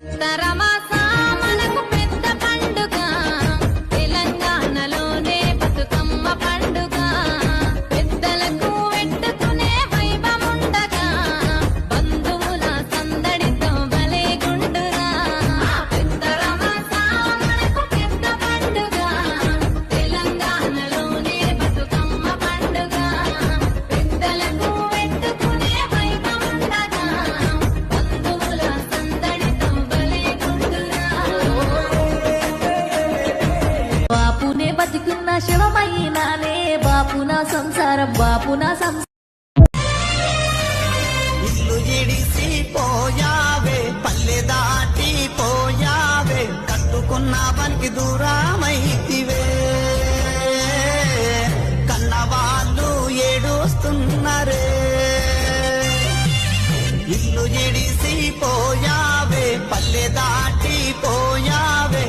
Taramara. బతికున్న శవమైనానే. బాపున సంసారం బాపున సంసారం. ఇల్లు ఇడిసి పోయావే పల్లె దాటి పోయావే కట్టుకున్న పనికి దూరమైతివే. కన్నవాళ్ళు ఏడుస్తున్నారే. ఇల్లు ఇడిసి పోయావే పల్లె దాటి పోయావే